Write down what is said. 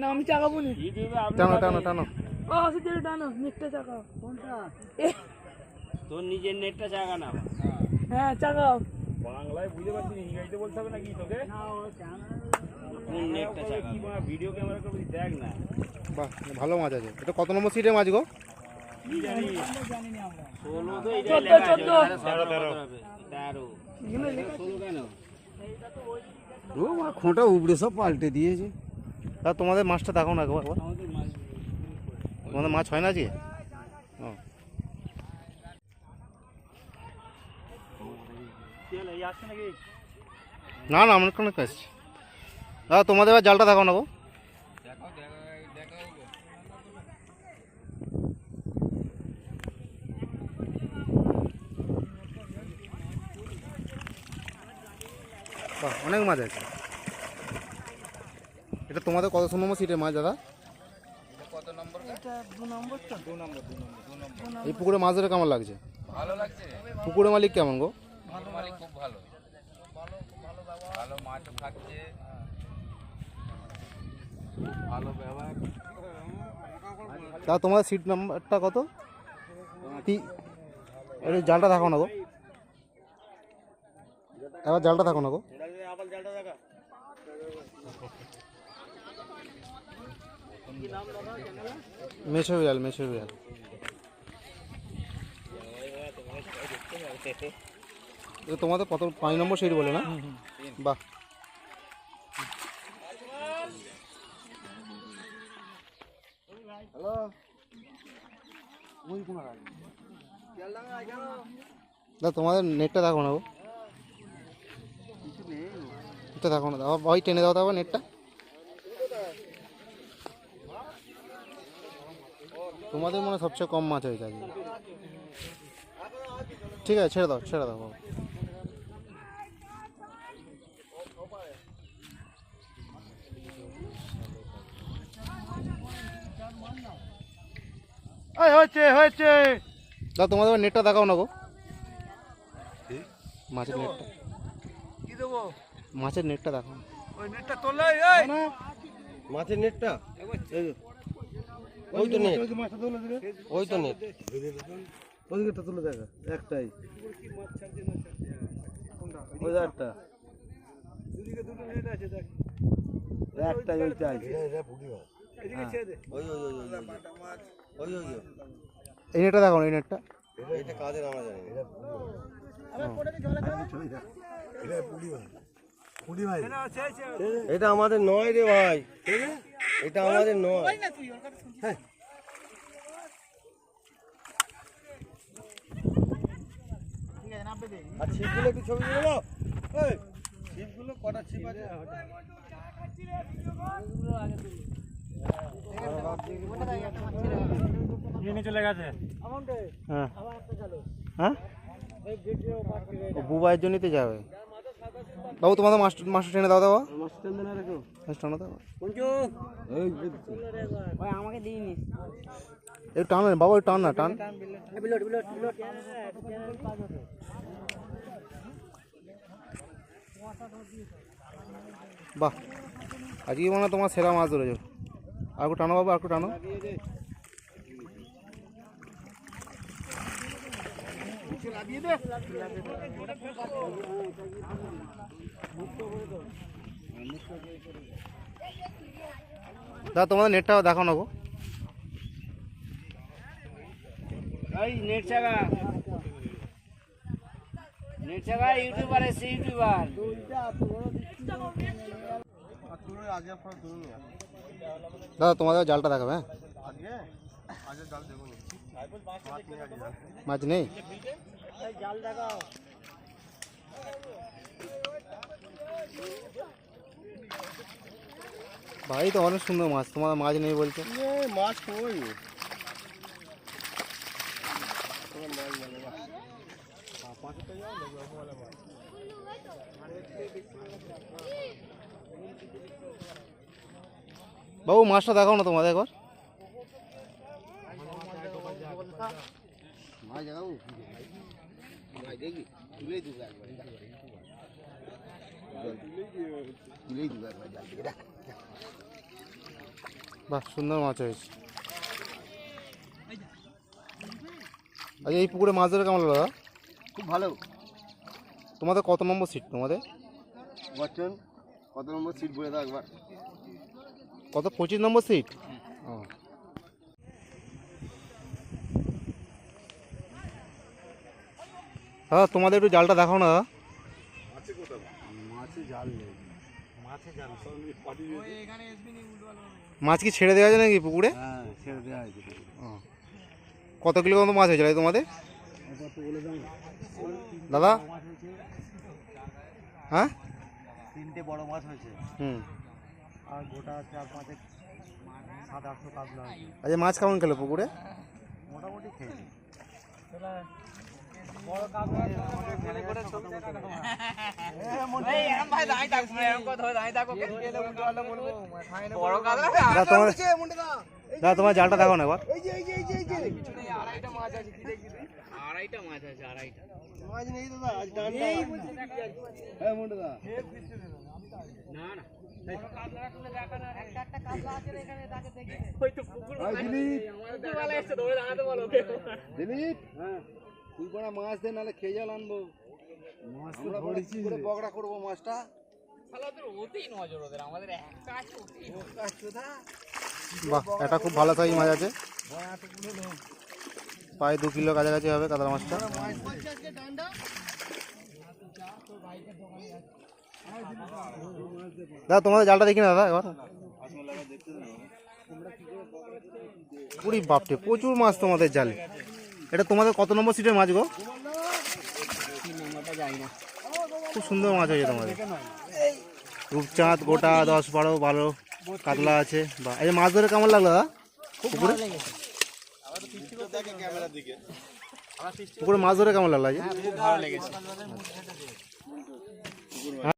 না আমি চাকাবো নি টানো টানো টানো। ও টানো নেটটা চাকাও কোনটা? তোর নিজের নেটটা চাকা না। হ্যাঁ চাকাও বাংলায় বুঝতে পারছি না, ইংরেজিতে বলতে হবে নাকি তোকে? কোন নেটটা চাকা? ভিডিও ক্যামেরা করে দেখ না। বাহ ভালো মাছ আছে। এটা কত নম্বর সিটে মাছ গো? ষোলো তো এটা চোদ্দ। তেরো তেরো। তেরো ষোলো কেন? খোঁটা উবড়ে সব পাল্টে দিয়েছে। তা তোমাদের মাছটা দেখো না একবার। তোমাদের মাছ হয় না নাকি না না, আমার কোনো কাজ। দাদা, তোমাদের জালটা দেখো না গো। অনেক মাছ আছে। এটা তোমাদের কত নম্বর সিটের মাছ দাদা? এই পুকুরে মাছ ধরে কেমন লাগছে? ভালো পুকুরে মালিক কেমন গো? তা তোমাদের সিট নাম্বারটা কত? এটা জালটা দেখো না গো। এবার জালটা দেখো না গো। জালটা দেখা মেছো বিড়াল মেছো বিড়াল। তোমাদের কত পাঁচ নম্বর সিট বলে না? বাহ। দা তোমাদের নেটটা দেখো না গো। এটা দেখো না দাও ওই টেনে দাও তো নেটটা। তোমাদের মনে সবচেয়ে কম মাছ হয়েছে আজকে? ঠিক আছে ছেড়ে দাও ছেড়ে দাও। এই হচ্ছে হচ্ছে দাও তোমাদের নেটটা দেখাও না গো। মাছের নেটটা কি দেবো? মাছের নেটটা দেখাও। ওই নেটটা তোলে এই। মাছের নেটটা ওই তো নেট। মাছটা তোলে দিবে ওই তো নেট। তুলে দেখা একটাই। ওই একটা দুদিকে দুটো নেট আছে দেখ একটাই ওইটাই এদিকে ছেড়ে দে। ওই ওই ওই ওই ওই ওই। ওই এই নেটটা দেখাও এই নেটটা। এটা কাদের আমরা জানি এটা আমাদের নয় রে ভাই। এটা আমাদের নয়। আর ছিপগুলো একটু ছবি তুলে দাও এই, ছিপগুলো কটা ছিপ আছে? চলে গেছে। হ্যাঁ। হ্যাঁ? বুবাইয়ের জন্যই তো যাবে। বাবু তোমাদের মাস্টার মাস্টার ট্রেনে দাও দাও। মাস্টার টানো দাও ভাই আমাকে দিইনি। একটু টান না বাবা একটু টান না টান। বিলট বিলট বিলট। বাহ আজকে মনে হয় তোমার সেরা মাছ ধরেছো। আর একটু টানো বাবু আর একটু টানো। দাদা তোমাদের নেটটা দেখো না গো। এই নেট চাকা। নেট চাকা ইউটিউবার এসে ইউটিউবার। দাদা তোমাদের জালটা দেখাবে হ্যাঁ? মাছ নেই? ভাই তো অনেক সুন্দর মাছ তোমার মাছ নেই বলছে। মাছ কই? বাবু মাছটা দেখাও না তোমাদের একবার। মাছ দেখাবো দেখবি তুলেই দেবো একবার তুলেই দেবো একবার জাল থেকে বাহ সুন্দর মাছ হয়েছে। আচ্ছা এই পুকুরে মাছ ধরে কেমন লাগল দাদা? খুব ভালো। তোমাদের কত নম্বর সিট তোমাদের? বচ্চন কত নম্বর সিট বলে দাও একবার। কত পঁচিশ নম্বর সিট ও। দাদা তোমাদের একটু জালটা দেখাও না মাছে কি ছেড়ে দেওয়া যায় নাকি পুকুরে? হ্যাঁ ছেড়ে দেওয়া কত কিলো মতো মাছ হয়েছিল তোমাদের? দাদা? হ্যাঁ? তিনটে বড় মাছ হয়েছে। হুম। আর গোটা চার পাঁচে সাত আটশো কাতলা আচ্ছা মাছ কেমন খেলো পুকুরে? মোটামুটি খেয়েছি। তোমার জালটা দেখো না এবার আড়াইটা মাছ আছে আড়াইটা মাছ নেই দাদা আজ টানটা হ্যাঁ মুন্ডা না না দিলীপ। হ্যাঁ। তুই মাছ দে নাহলে খেয়ে জাল আনব। আমরা ধরেছি বগড়া করব মাছটা? বাহ এটা খুব ভালো সাইজ মাছ আছে। প্রায় দু কিলো কাছাকাছি হবে কাতলা মাছটা। দাদা তোমাদের জালটা দেখি না দাদা এবার। পুরি বাপটে প্রচুর মাছ তোমাদের জালে। এটা তোমাদের কত নম্বর সিটের মাছ গো? খুব সুন্দর মাছ হয়েছে তোমাদের। রূপচাঁদ গোটা দশ বারো বারো কাতলা আছে। বা এই মাছ ধরে কেমন লাগল পুকুরে? পুকুরে মাছ ধরে কেমন লাগল আজ ভালো লেগেছে।